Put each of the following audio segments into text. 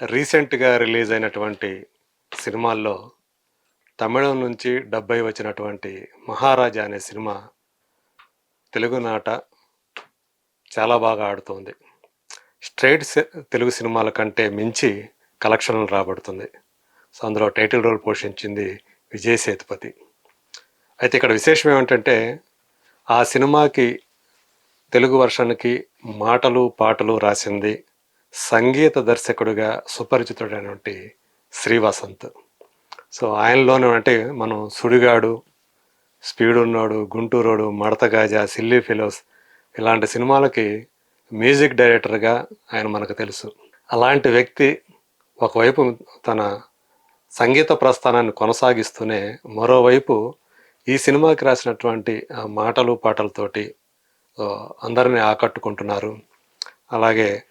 రీసెంట్గా రిలీజ్ అయినటువంటి సినిమాల్లో తమిళం నుంచి డెబ్బై వచ్చినటువంటి మహారాజా అనే సినిమా తెలుగునాట చాలా బాగా ఆడుతోంది. స్ట్రైట్ తెలుగు సినిమాల కంటే మించి కలెక్షన్లు రాబడుతుంది. సో అందులో టైటిల్ రోల్ పోషించింది విజయ్ సేతుపతి. అయితే ఇక్కడ విశేషం ఏమిటంటే ఆ సినిమాకి తెలుగు వర్షన్కి మాటలు పాటలు రాసింది సంగీత దర్శకుడిగా సుపరిచితుడైనటువంటి శ్రీవసంత్. సో ఆయనలోనే అంటే మనం సుడిగాడు స్పీడ్ ఉన్నాడు గుంటూరోడు మడతగాజా సిల్లీ ఫిలోస్ ఇలాంటి సినిమాలకి మ్యూజిక్ డైరెక్టర్గా ఆయన మనకు తెలుసు. అలాంటి వ్యక్తి ఒకవైపు తన సంగీత ప్రస్థానాన్ని కొనసాగిస్తూనే మరోవైపు ఈ సినిమాకి రాసినటువంటి ఆ మాటలు పాటలతోటి అందరినీ ఆకట్టుకుంటున్నారు. అలాగే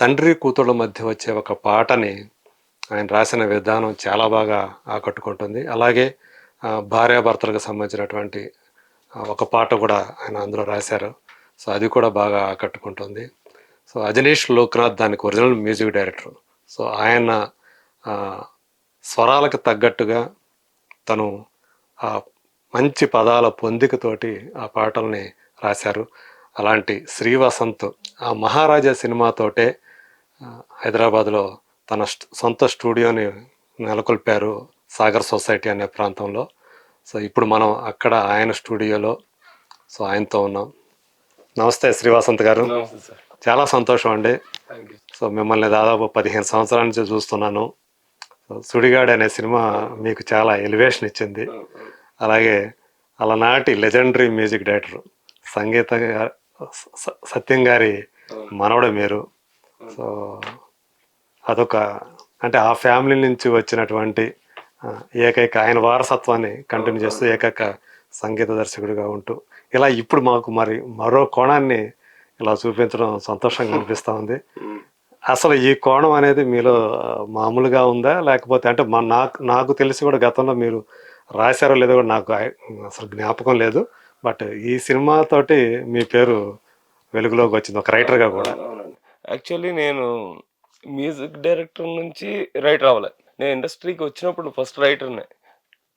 తండ్రి కూతుళ్ళ మధ్య వచ్చే ఒక పాటని ఆయన రాసిన విధానం చాలా బాగా ఆకట్టుకుంటుంది. అలాగే భార్యాభర్తలకు సంబంధించినటువంటి ఒక పాట కూడా ఆయన అందులో రాశారు. సో అది కూడా బాగా ఆకట్టుకుంటుంది. సో అజనీష్ లోక్నాథ్ దానికి ఒరిజినల్ మ్యూజిక్ డైరెక్టర్. సో ఆయన స్వరాలకు తగ్గట్టుగా తను ఆ మంచి పదాల పొందికతోటి ఆ పాటల్ని రాశారు. అలాంటి శ్రీవసంత్ ఆ మహారాజా సినిమాతోటే హైదరాబాద్లో తన సొంత స్టూడియోని నెలకొల్పారు సాగర్ సొసైటీ అనే ప్రాంతంలో. సో ఇప్పుడు మనం అక్కడ ఆయన స్టూడియోలో సో ఆయనతో ఉన్నాం. నమస్తే శ్రీవాసంత్ గారు. చాలా సంతోషం అండి. సో మిమ్మల్ని దాదాపు పదిహేను సంవత్సరాల నుంచి చూస్తున్నాను. సుడిగాడు అనే సినిమా మీకు చాలా ఎలివేషన్ ఇచ్చింది. అలాగే అలనాటి లెజెండరీ మ్యూజిక్ డైరెక్టర్ సంగీత సత్యం గారి మనవడు మీరు. సో అదొక అంటే ఆ ఫ్యామిలీ నుంచి వచ్చినటువంటి ఏకైక ఆయన వారసత్వాన్ని కంటిన్యూ చేస్తూ ఏకైక సంగీత దర్శకుడిగా ఉంటూ ఇలా ఇప్పుడు మాకు మరి మరో కోణాన్ని ఇలా చూపించడం సంతోషంగా అనిపిస్తూ ఉంది. అసలు ఈ కోణం అనేది మీలో మామూలుగా ఉందా? లేకపోతే అంటే మా నాకు నాకు తెలిసి కూడా గతంలో మీరు రాశారో లేదో కూడా నాకు అసలు జ్ఞాపకం లేదు. బట్ ఈ సినిమాతోటి మీ పేరు వెలుగులోకి వచ్చింది ఒక రైటర్గా కూడా. యాక్చువల్లీ నేను మ్యూజిక్ డైరెక్టర్ నుంచి రైటర్ అవ్వలే. నేను ఇండస్ట్రీకి వచ్చినప్పుడు ఫస్ట్ రైటర్నే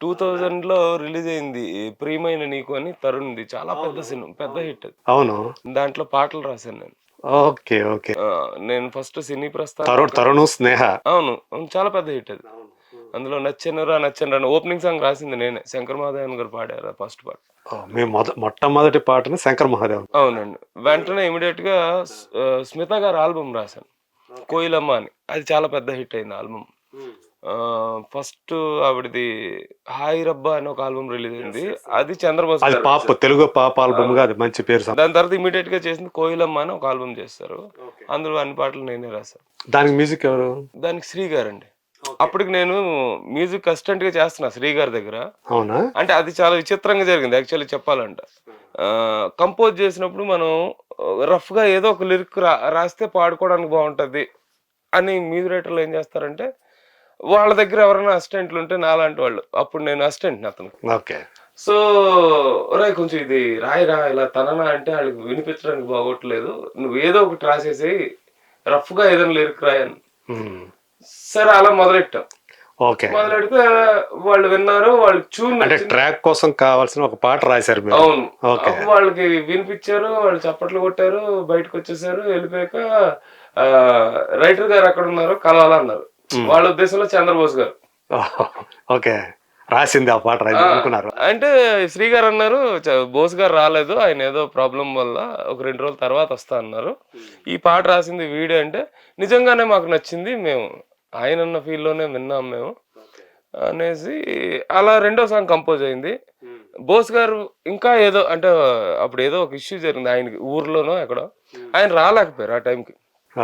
టూ థౌజండ్లో రిలీజ్ అయింది ప్రియమైన నీకు అని తరుణ్ది. చాలా పెద్ద సినిమా పెద్ద హిట్ అది అవును. దాంట్లో పాటలు రాశాను నేను. Okay okay. నేను ఫస్ట్ సినీ ప్రస్థానం తరుణ్ తరుణు స్నేహ. అవును అవును, చాలా పెద్ద హిట్ అది. అందులో నచ్చనురా నచ్చనురా ఓపెనింగ్ సాంగ్ రాసింది నేనే. శంకర్ మహాదేవన్ గారు పాడారు ఫస్ట్ పాట మీ మొద మొట్టమొదటి పాటని శంకర్ మహాదేవ్ అవునండి. వెంటనే ఇమీడియట్గా స్మిత గారు ఆల్బమ్ రాశాను. కోయిలమ్మ అని. అది చాలా పెద్ద హిట్ అయింది ఆల్బమ్ ఫస్ట్ ఆవిడది హాయ్ రబ్బా అని ఒక ఆల్బమ్ రిలీజ్ అయింది. అది చంద్రబోస్ అది పాప తెలుగు పాప ఆల్బమ్గా అది మంచి పేరు దాని తర్వాత ఇమీడియట్గా చేసింది కోయిలమ్మ అని ఒక ఆల్బమ్ చేస్తారు. అందులో అన్ని పాటలు నేనే రాశాను. దానికి మ్యూజిక్ ఎవరు? దానికి శ్రీ గారు అండి అప్పటికి నేను మ్యూజిక్ అసిస్టెంట్గా చేస్తున్నా శ్రీ గారి దగ్గర. అవునా? అంటే అది చాలా విచిత్రంగా జరిగింది యాక్చువల్లీ చెప్పాలంటే. కంపోజ్ చేసినప్పుడు మనం రఫ్గా ఏదో ఒక లిరిక్ రా రాస్తే పాడుకోవడానికి బాగుంటది అని మ్యూజిక్ రైటర్లు ఏం చేస్తారంటే వాళ్ళ దగ్గర ఎవరైనా అసిస్టెంట్లు ఉంటే నాలాంటి వాళ్ళు. అప్పుడు నేను అసిస్టెంట్ అతను. ఓకే. సో ఒరే కొంచెం ఇది రాయిరా ఇలా తననా అంటే వాళ్ళకి వినిపించడానికి బాగోట్లేదు. నువ్వు ఏదో ఒకటి రాసేసి రఫ్గా ఏదైనా లిరిక్ రాయని. సరే అలా మొదలెట్టాం. ఓకే. మొదలెడితే వాళ్ళు విన్నారు వాళ్ళకి చూన్ అంటే ట్రాక్ కోసం కావాల్సిన ఒక పాట రాశారు మీరు. అవును. ఓకే. వాళ్ళకి వినిపించారు వాళ్ళు చప్పట్లు కొట్టారు బయటకు వచ్చేసారు వెళ్ళిపోయాక ఆ, రైటర్ గారు అక్కడ ఉన్నారు? కలవాలన్నారు వాళ్ళ ఉద్దేశంలో చంద్రబోస్ గారు. ఓకే. రాసింది ఆ పాట అనుకున్నారు. అంటే శ్రీ గారు అన్నారు "చ- బోస్ గారు రాలేదు ఆయన ఏదో ప్రాబ్లం వల్ల ఒక రెండు రోజుల తర్వాత వస్తా అన్నారు. ఈ పాట రాసింది వీడియో అంటే నిజంగానే మాకు నచ్చింది మేము ఆయన ఉన్న ఫీల్లోనే విన్నాం మేము. అనేసి అలా రెండో సాంగ్ కంపోజ్ అయింది. బోస్ గారు ఇంకా ఏదో అంటే అప్పుడు ఏదో ఒక ఇష్యూ జరిగింది ఆయనకి ఊర్లోనో ఎక్కడో. ఆయన రాలేకపోయారు ఆ టైంకి.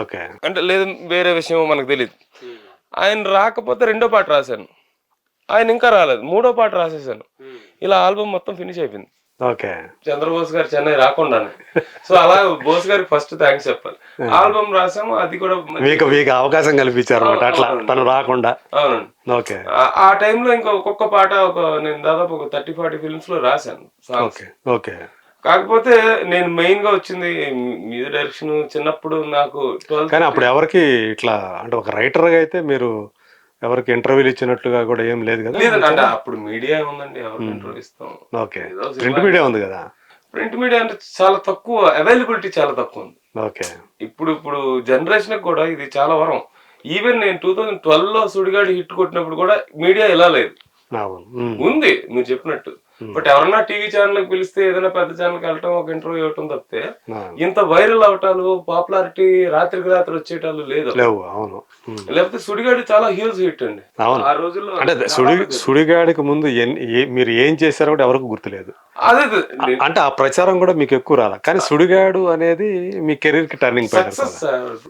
ఓకే. అంటే లేదు వేరే విషయం మనకు తెలియదు ఆయన రాకపోతే రెండో పాట రాశాను. ఆయన ఇంకా రాలేదు మూడో పాట రాసేసాను ఇలా ఆల్బమ్ మొత్తం ఫినిష్ అయిపోయింది. ఓకే. చంద్రబోస్ గారు చెన్నై రాకుండానే. సో అలా బోస్ గారికి ఫస్ట్ థ్యాంక్స్ చెప్పాలి. ఆల్బమ్ రాసాము అది కూడా మీకు మీకు అవకాశం కల్పించారు అనమాట అట్లా తను రాకుండా. అవునండి. ఓకే. ఆ- టైంలో ఇంకా ఒక్కొక్క పాట ఒక నేను దాదాపు ఒక థర్టీ ఫార్టీ ఫిల్మ్స్లో రాశాను ఓకే ఓకే. కాకపోతే నేను మెయిన్గా వచ్చింది మ్యూజిక్ డైరెక్షన్ చిన్నప్పుడు నాకు కానీ అప్పుడు ఎవరికి ఇట్లా అంటే ఒక రైటర్గా అయితే మీరు ఎవరికి ఇంటర్వ్యూలు ఇచ్చినట్లుగా కూడా ఏం లేదు కదా? లేదండి అప్పుడు మీడియా ఉందండి ఎవరికి ఇంటర్వ్యూ ఇస్తాం. ఓకే. ప్రింట్ మీడియా ఉంది కదా? ప్రింట్ మీడియా అంటే చాలా తక్కువ అవైలబిలిటీ చాలా తక్కువ ఉంది. ఓకే. ఇప్పుడు ఇప్పుడు జనరేషన్ కూడా ఇది చాలా వరం. ఈవెన్ నేను టూ థౌజండ్ ట్వెల్వ్లో సుడిగాడి హిట్ కొట్టినప్పుడు కూడా మీడియా ఇలా లేదు. ఉమ్. ఉంది మీరు చెప్పినట్టు. బట్ ఎవరన్నా టీవీ ఛానల్ పిలిస్తే ఏదైనా పెద్ద ఛానల్కి వెళ్ళటం ఒక ఇంటర్వ్యూ ఇవ్వటం తప్పితే. ఇంత వైరల్ అవటాలు పాపులారిటీ రాత్రికి రాత్రి వచ్చేటాలు లేదు లేవు అవును. ఉమ్. లేకపోతే సుడిగాడి చాలా హ్యూజ్ హిట్ అండి. అవును. ఆ రోజుల్లో అంటే సుడి సుడిగాడికి ముందు మీరు ఏం చేశారో కూడా ఎవరికి గుర్తులేదు. అదే. అంటే ఆ ప్రచారం కూడా మీకు ఎక్కువ రాల. కానీ సుడిగాడు అనేది మీ కెరీర్కి టర్నింగ్ సక్సెస్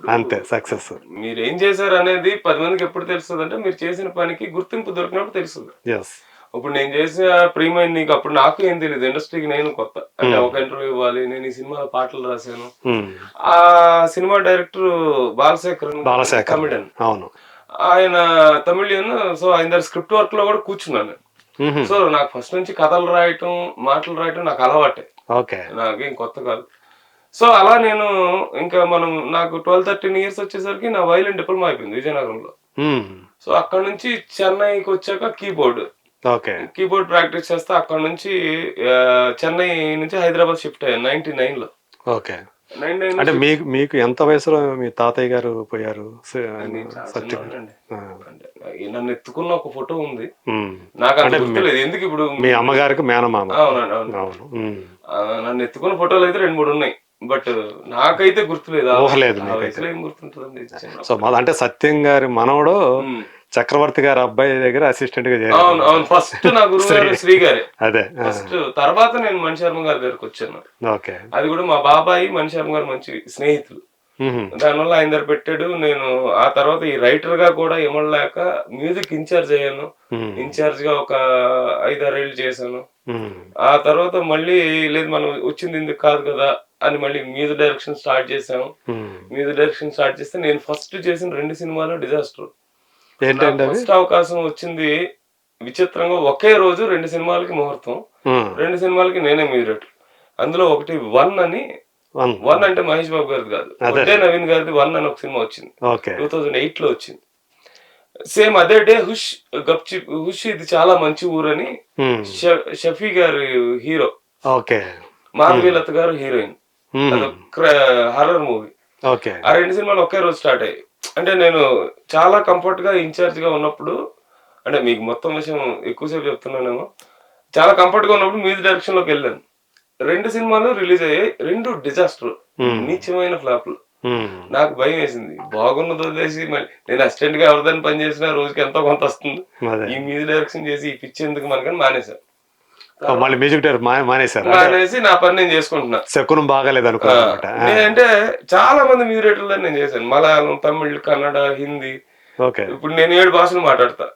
అంతే సక్సెస్ మీరు ఏం చేశారు అనేది పది మందికి ఎప్పుడు తెలుస్తుంది అంటే మీరు చేసిన పనికి గుర్తింపు దొరికినప్పుడు తెలుస్తుంది. ఎస్ ఇప్పుడు నేను చేసిన ప్రీమియం నీకు అప్పుడు నాకు ఏం తెలియదు ఇండస్ట్రీకి నేను కొత్త. అంటే ఒక ఇంటర్వ్యూ ఇవ్వాలి. నేను ఈ సినిమాలో పాటలు రాశాను. ఆ సినిమా డైరెక్టర్ బాలశేఖర్ బాలశేఖర్ కమిడన్ అవును. ఆయన తమిళియన్. సో ఆయన దగ్గర స్క్రిప్ట్ వర్క్లో కూడా కూర్చున్నాను. మ్మ్. సో నాకు ఫస్ట్ నుంచి కథలు రాయటం మాటలు రాయటం నాకు అలవాటే. ఓకే. నాకేం కొత్త కాదు. సో అలా నేను ఇంకా మనం నాకు ట్వెల్వ్ థర్టీన్ ఇయర్స్ వచ్చేసరికి నా వైలిన్ డిప్లొమా అయిపోయింది విజయనగరంలో. సో అక్కడ నుంచి చెన్నైకి వచ్చాక కీబోర్డ్. ఓకే. కీబోర్డ్ ప్రాక్టీస్ చేస్తే అక్కడ నుంచి చెన్నై నుంచి హైదరాబాద్ షిఫ్ట్ అయ్యాను నైన్టీ నైన్లో ఓకే అంటే మీకు మీకు ఎంత వయసులో మీ తాతయ్య గారు పోయారు. నన్ను ఎత్తుకున్న ఒక ఫోటో ఉంది. నాకు అంత గుర్తులేదు. ఎందుకు ఇప్పుడు మీ అమ్మగారికి మేనమామ. అవునండి అవును. నన్ను ఎత్తుకున్న ఫోటోలు అయితే రెండు మూడు ఉన్నాయి. బట్ నాకైతే గుర్తులేదు. ఊహలేదు ఏం గుర్తుంటుందండి చిన్న- సో అంటే సత్యం గారి మనవడు. చక్రవర్తి గారి అబ్బాయి దగ్గర అసిస్టెంట్గా అవును అవును. ఫస్ట్ నా గురువు గారు శ్రీ గారే. అదే. ఫస్ట్ తర్వాత నేను మణి శర్మ గారి దగ్గరకు వచ్చాను. ఓకే. అది కూడా మా బాబాయి మణి శర్మ గారు మంచి స్నేహితులు. దానివల్ల ఆయన దగ్గర పెట్టాడు. నేను ఆ తర్వాత ఈ రైటర్గా కూడా ఇమ్మడలేక మ్యూజిక్ ఇన్ఛార్జ్ అయ్యాను. ఇన్ఛార్జ్గా ఒక ఐదారేళ్ళు చేశాను. ఆ తర్వాత మళ్ళీ లేదు మనం వచ్చింది ఇందుకు కాదు కదా అని మళ్ళీ మ్యూజిక్ డైరెక్షన్ స్టార్ట్ చేసాము. మ్యూజిక్ డైరెక్షన్ స్టార్ట్ చేస్తే నేను ఫస్ట్ చేసిన రెండు సినిమాలు డిజాస్టర్ ఏంటంటే ఫస్ట్ అవకాశం వచ్చింది విచిత్రంగా ఒకే రోజు రెండు సినిమాలకి ముహూర్తం. రెండు సినిమాలకి నేనే మ్యూజిక్ అందులో ఒకటి వన్ అని వన్. అంటే మహేష్ బాబు గారిది కాదు. ఒకే నవీన్ గారిది వన్ అని ఒక సినిమా వచ్చింది. టూ థౌజండ్ ఎయిట్లో వచ్చింది. సేమ్ అదే డే హుష్ గప్చి హుష్ ఇది చాలా మంచి ఊరని షఫీ గారి హీరో. ఓకే. మాధవీలత గారు హీరోయిన్. Horror movie. ఆ రెండు సినిమాలు ఒకే రోజు స్టార్ట్ అయ్యాయి. అంటే నేను చాలా కంఫర్ట్గా ఇన్ఛార్జ్గా ఉన్నప్పుడు అంటే మీకు మొత్తం విషయం ఎక్కువసేపు చెప్తున్నానేమో చాలా కంఫర్ట్గా ఉన్నప్పుడు మ్యూజిక్ డైరెక్షన్లోకి వెళ్ళాను. రెండు సినిమాలు రిలీజ్ అయ్యాయి రెండు డిజాస్టర్ నీచమైన ఫ్లాప్లు మ్మ్. నాకు భయం వేసింది. బాగున్నది వదిలేసి మళ్ళీ నేను అసిస్టెంట్గా ఎవరిదని పని చేసినా రోజుకి ఎంతో కొంత వస్తుంది. ఈ మ్యూజిక్ డైరెక్షన్ చేసి ఈ పిచ్చి ఎందుకు మనకని మానేశాను మళ్ళీ మ్యూజిక్ డైరెక్టర్ మానేశారు? మానేసి నా పని నేను చేసుకుంటున్నా. శకునం బాగాలేదు అనుకున్నాను అనమాట. నేనంటే చాలా మంది మ్యూజిక్ డైరెక్టర్లు నేను చేశాను. మలయాళం తమిళ్ కన్నడ హిందీ. ఓకే. ఇప్పుడు నేను ఏడు భాషలు మాట్లాడతా.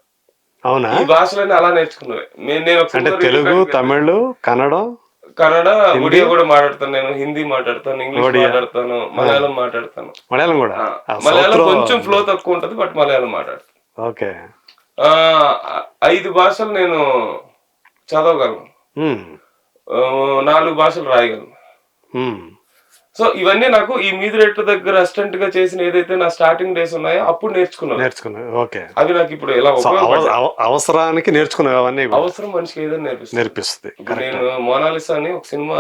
అవునా? ఈ భాషలన్నీ అలా నేర్చుకున్నవి. నేను నేను అంటే తెలుగు తమిళ్ కన్నడం? కన్నడ ఒడియా కూడా మాట్లాడతాను నేను. హిందీ మాట్లాడతాను ఇంగ్లీష్ మాట్లాడతాను మలయాళం మాట్లాడతాను. మలయాళం కూడా? మలయాళం కొంచెం ఫ్లో తక్కువ ఉంటది బట్ మలయాళం మాట్లాడతాను. ఓకే. ఆ, ఐదు భాషలు నేను చదవగలను. నాలుగు భాషలు రాయగలను. మ్మ్. సో ఇవన్నీ నాకు ఈ మ్యూజిక్ డైరెక్టర్ దగ్గర అసిస్టెంట్గా చేసిన ఏదైతే నా స్టార్టింగ్ డేస్ ఉన్నాయో అప్పుడు నేర్చుకున్నాను. నేర్చుకున్నా. ఓకే. అవి నాకు ఇప్పుడు ఎలా అవసరానికి నేర్చుకున్నావు అవన్నీ అవసరం మనిషికి ఏదైనా నేర్పిస్తుంది. నేర్పిస్తుంది. నేను మోనాలిసా అని ఒక సినిమా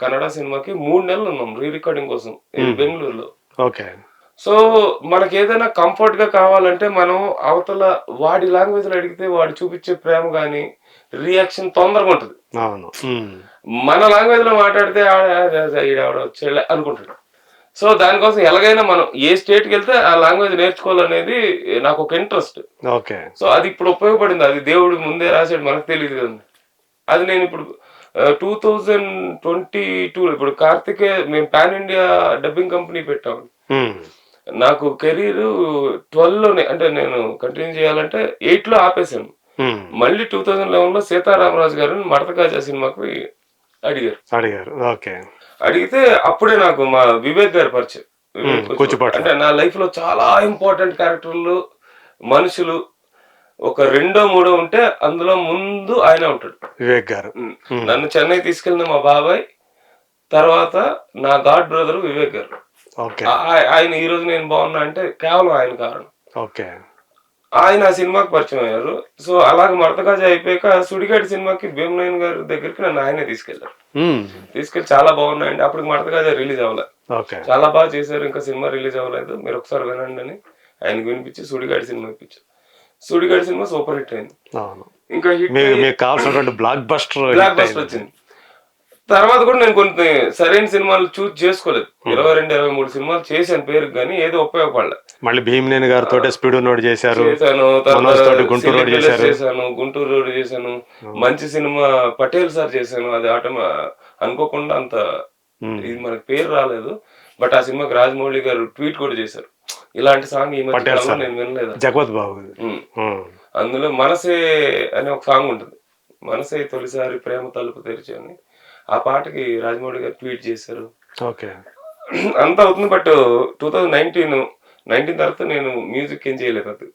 కన్నడ సినిమాకి మూడు నెలలు ఉన్నాం రీ రికార్డింగ్ కోసం. ఇది బెంగళూరులో. ఓకే. సో మనకి ఏదైనా కంఫర్ట్గా కావాలంటే మనం అవతల వాడి లాంగ్వేజ్లో అడిగితే వాడు చూపించే ప్రేమ గానీ రియాక్షన్ తొందరగా ఉంటుంది. అవును. మన లాంగ్వేజ్లో మాట్లాడితే వచ్చేలే అనుకుంటాడు. సో దానికోసం ఎలాగైనా మనం ఏ స్టేట్కి వెళ్తే ఆ లాంగ్వేజ్ నేర్చుకోవాలనేది నాకు ఒక ఇంట్రెస్ట్ ఓకే. సో అది ఇప్పుడు ఉపయోగపడింది. అది దేవుడు ముందే రాసాడు మనకు తెలియదు కదా అది నేను ఇప్పుడు టూ థౌజండ్ ట్వంటీ టూ ఇప్పుడు కార్తికే మేము పాన్ ఇండియా డబ్బింగ్ కంపెనీ పెట్టాము. నాకు కెరీర్ ట్వెల్వ్లోనే అంటే నేను కంటిన్యూ చేయాలంటే ఎయిట్లో ఆపేశాను. మళ్ళీ టూ థౌజండ్ లెవెన్లో సీతారామరాజు గారిని మడతకాజా సినిమాకి అడిగారు. అడిగారు. ఓకే. అడిగితే అప్పుడే నాకు మా వివేక్ గారి పరిచయం. అంటే నా లైఫ్లో చాలా ఇంపార్టెంట్ క్యారెక్టర్లు మనుషులు ఒక రెండో మూడో ఉంటే అందులో ముందు ఆయన ఉంటాడు. వివేక్ గారు. నన్ను చెన్నై తీసుకెళ్ళిన మా బాబాయ్ తర్వాత నా గాడ్ బ్రదర్ వివేక్ గారు. ఆయన ఈ రోజు నేను బాగున్నా అంటే కేవలం ఆయన కారణం. ఓకే. ఆయన ఆ సినిమాకి పరిచయం అయ్యారు. సో అలాగే మడతకాజ అయిపోయాక సుడిగాడి సినిమాకి భీమనాయన్ గారి దగ్గరికి నన్ను ఆయనే తీసుకెళ్ళారు. తీసుకెళ్ళి చాలా బాగున్నాయండి. అప్పటికి మడతకాజ రిలీజ్ అవ్వలేదు ఓకే. చాలా బాగా చేశారు. ఇంకా సినిమా రిలీజ్ అవ్వలేదు. మీరు ఒకసారి వినండి అని ఆయనకు వినిపించి సుడిగాడి సినిమా ఇప్పించారు. సుడిగాడి సినిమా సూపర్ హిట్ అయింది. ఇంకా హిట్ కావాల్సినటువంటి బ్లాక్ బస్టర్ బ్లాక్ బస్టర్ వచ్చింది. తర్వాత కూడా నేను కొన్ని సరైన సినిమాలు చూస్ చేసుకోలేదు. ఇరవై రెండు ఇరవై మూడు సినిమాలు చేశాను పేరు కానీ ఏదో ఉపయోగపడలే. మళ్ళీ భీమినేని గారితో స్పీడ్ నోట్ చేశారు. చేశాను గుంటూరు రోడ్. చేశాను గుంటూరు రోడ్ చేశాను. మంచి సినిమా పటేల్ సార్ చేశాను. అది ఆటో అనుకోకుండా అంత. ఇది మనకి పేరు రాలేదు. బట్ ఆ సినిమాకి రాజమౌళి గారు ట్వీట్ కూడా చేశారు. ఇలాంటి సాంగ్ ఈ మధ్య. నేను వినలేదు? జగవత్ బాబు. అందులో మనసే అనే ఒక సాంగ్ ఉంటుంది. మనసే తొలిసారి ప్రేమ తలుపు తెరిచి అని. ఆ పాటకి రాజమౌళి గారు ట్వీట్ చేశారు. ఓకే. అంత అవుతుంది but two thousand nineteen nineteen తర్వాత నేను మ్యూజిక్ ఏం చేయలేదు అది.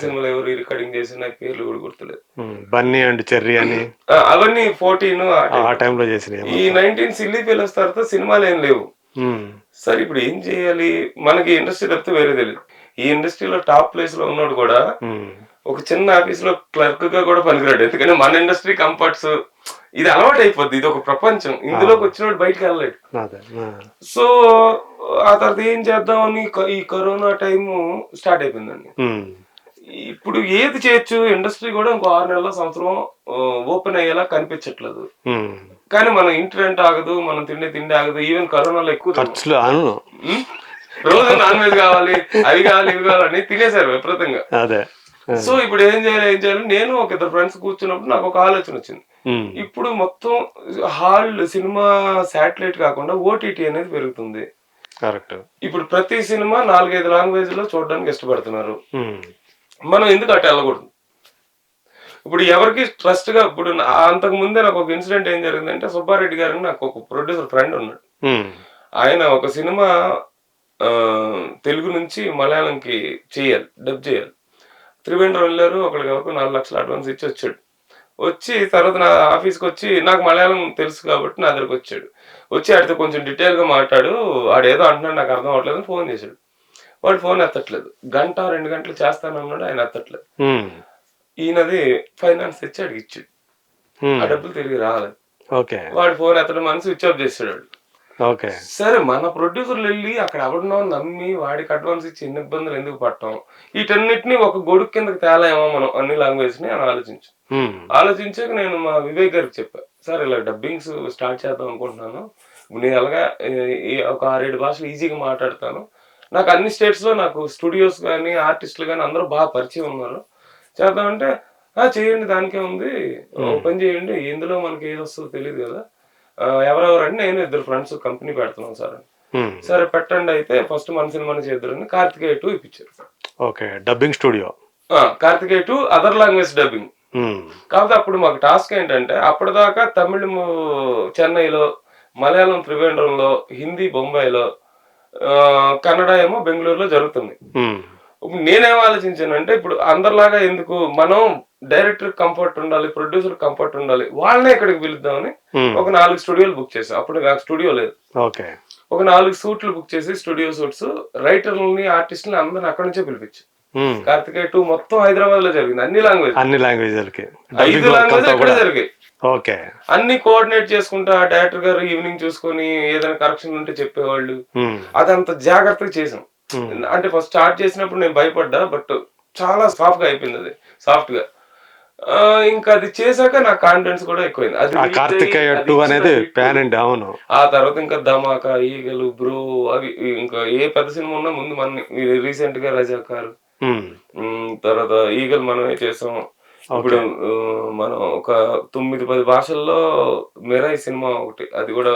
సినిమాలు ఎవరు రికార్డింగ్ చేసిన నాకు పేర్లు కూడా గుర్తులేదు. బన్నీ అండ్ చెర్రీ అని అవన్నీ ఫోర్టీన్ ఆ టైంలో చేసినవి ఈ నైన్టీన్ సిల్లీ ఫీలర్స్ తర్వాత సినిమాలు ఏం లేవు. సరే ఇప్పుడు ఏం చేయాలి? మనకి ఇండస్ట్రీ తప్పితే వేరే తెలియదు. ఈ ఇండస్ట్రీలో టాప్ ప్లేస్లో ఉన్నాడు కూడా. ఒక చిన్న ఆఫీస్లో క్లర్క్గా కూడా పనికిరాడు ఎందుకంటే మన ఇండస్ట్రీ కంఫర్ట్స్ ఇది అలవాటు అయిపోద్ది ఇది ఒక ప్రపంచం ఇందులోకి వచ్చినోడు బయటకు వెళ్ళలేడు ఆ. సో ఆ తర్వాత ఏం చేద్దామని క- ఈ కరోనా టైం స్టార్ట్ అయిపోయిందండి. ఇప్పుడు ఏది చేయొచ్చు ఇండస్ట్రీ కూడా ఇంకో ఆరు నెలల సంవత్సరం ఓపెన్ అయ్యేలా కనిపించట్లేదు. కానీ మన ఇంటి రెంట్ ఆగదు మనం తిండి తిండి ఆగదు ఈవెన్ కరోనాలో ఎక్కువ. ఖర్చులు నాన్ వెజ్ కావాలి అవి కావాలి ఇవి కావాలని తినేశారు విపరీతంగా. అదే. సో ఇప్పుడు ఏం చేయాలి ఏం చేయాలి? నేను ఒక ఇద్దరు ఫ్రెండ్స్ కూర్చున్నప్పుడు నాకు ఒక ఆలోచన వచ్చింది. ఇప్పుడు మొత్తం హాల్ సినిమా శాటిలైట్ కాకుండా ఓటీటీ అనేది పెరుగుతుంది. కరెక్ట్. ఇప్పుడు ప్రతి సినిమా నాలుగైదు లాంగ్వేజ్లో చూడడానికి ఇష్టపడుతున్నారు. మనం ఎందుకు అటు వెళ్ళకూడదు? ఇప్పుడు ఎవరికి ట్రస్ట్గా ఇప్పుడు అంతకు ముందే నాకు ఒక ఇన్సిడెంట్ ఏం జరిగిందంటే సుబ్బారెడ్డి గారు అని నాకు ఒక ప్రొడ్యూసర్ ఫ్రెండ్ ఉన్నాడు. ఆయన ఒక సినిమా తెలుగు నుంచి మలయాళంకి చేయాలి డబ్ చేయాలి. త్రివేంద్రం వెళ్ళారు ఒకరికి ఎవరికి నాలుగు లక్షలు అడ్వాన్స్ ఇచ్చి వచ్చాడు. వచ్చి తర్వాత నా ఆఫీస్కి వచ్చి నాకు మలయాళం తెలుసు కాబట్టి నా దగ్గరకు వచ్చాడు. వచ్చి ఆడితో కొంచెం డీటెయిల్గా మాట్లాడు ఆడు ఏదో అంటున్నాడు నాకు అర్థం అవ్వట్లేదు అని ఫోన్ చేశాడు. వాడు ఫోన్ ఎత్తట్లేదు. గంట రెండు గంటలు చేస్తానన్నాడు ఆయన ఎత్తట్లేదు. ఈయనది ఫైనాన్స్ తెచ్చి ఇచ్చాడు. ఆ డబ్బులు తిరిగి రాలేదు. ఓకే. వాడు ఫోన్ ఎత్తడం అని స్విచ్ ఆఫ్ చేసాడు. ఓకే. సరే మన ప్రొడ్యూసర్లు వెళ్ళి అక్కడ ఎవరినో నమ్మి వాడికి అడ్వాన్స్ ఇచ్చి ఎన్ని ఇబ్బందులు ఎందుకు పడటం? వీటన్నిటిని ఒక గొడుగు కిందకి తేలేమో మనం అన్ని లాంగ్వేజ్ని అని ఆలోచించు. ఆలోచించాక నేను మా వివేక్ గారికి చెప్పా సార్ ఇలా డబ్బింగ్స్ స్టార్ట్ చేద్దాం అనుకుంటున్నాను. నేను అలాగా ఒక ఆరేడు భాషలు ఈజీగా మాట్లాడతాను. నాకు అన్ని స్టేట్స్లో నాకు స్టూడియోస్ కానీ ఆర్టిస్టులు కానీ అందరూ బాగా పరిచయం ఉన్నారు. చేద్దామంటే "ఆ, చేయండి దానికే ఉంది. ఓపెన్ చేయండి. ఎందులో మనకి ఏది వస్తుందో తెలియదు కదా. ఆ, ఎవరెవరు అంటే నేను ఇద్దరు ఫ్రెండ్స్ కంపెనీ పెడుతున్నాం సార్ అని మ్మ్. సరే పెట్టండి అయితే ఫస్ట్ మన సినిమాని చేద్దరని కార్తికేయ టూ ఇప్పించారు okay dubbing studio Karthikeya two other language dubbing. కాకపోతే అప్పుడు మాకు టాస్క్ ఏంటంటే అప్పటిదాకా తమిళ చెన్నైలో మలయాళం త్రివేంద్రంలో హిందీ బొంబాయిలో కన్నడ ఏమో బెంగళూరులో జరుగుతుంది మ్మ్. ఇప్పుడు నేనేం ఆలోచించానంటే ఇప్పుడు అందరిలాగా ఎందుకు మనం డైరెక్టర్ కంఫర్ట్ ఉండాలి ప్రొడ్యూసర్ కంఫర్ట్ ఉండాలి వాళ్ళనే ఇక్కడికి పిలుద్దామని మ్మ్. ఒక నాలుగు స్టూడియోలు బుక్ చేసాం అప్పుడు నాకు స్టూడియో లేదు. ఓకే. ఒక నాలుగు సూట్లు బుక్ చేసి స్టూడియో సూట్స్ రైటర్లని ఆర్టిస్టులని అందరిని అక్కడి నుంచే పిలిపించు. మ్మ్. కార్తికేయ టూ మొత్తం హైదరాబాద్లో జరిగింది అన్ని లాంగ్వేజ్ అన్ని లాంగ్వేజ్లకి ఐదు లాంగ్వేజ్ అంతా ఎక్కడ కూడా. జరిగాయి. ఓకే. అన్ని కోఆర్డినేట్ చేసుకుంటా డైరెక్టర్ గారు ఈవినింగ్ చూసుకొని ఏదైనా కరెక్షన్ ఉంటే చెప్పేవాళ్ళు. మ్మ్. అదంత జాగ్రత్తగా చేసాం. అంటే ఫస్ట్ స్టార్ట్ చేసినప్పుడు నేను భయపడ్డా బట్ చాలా సాఫ్ట్గా అయిపోయింది అది సాఫ్ట్గా ఇంకా అది చేశాక నా కాన్ఫిడెన్స్ కూడా ఎక్కువైంది. అది కార్తికేయ టూ అనేది. ప్యాన్ అండ్ అవును ఆ తర్వాత ఇంకా ధమాకా ఈగలు బ్రో అవి ఇంకా ఏ పెద్ద సినిమా ఉన్నా ముందు మన రీసెంట్గా రజాకార్. ఉమ్, తర్వాత ఈగలు మనమే చేసాం. ఇప్పుడు మనం ఒక తొమ్మిది పది భాషల్లో మెరాయి సినిమా ఒకటి. అది కూడా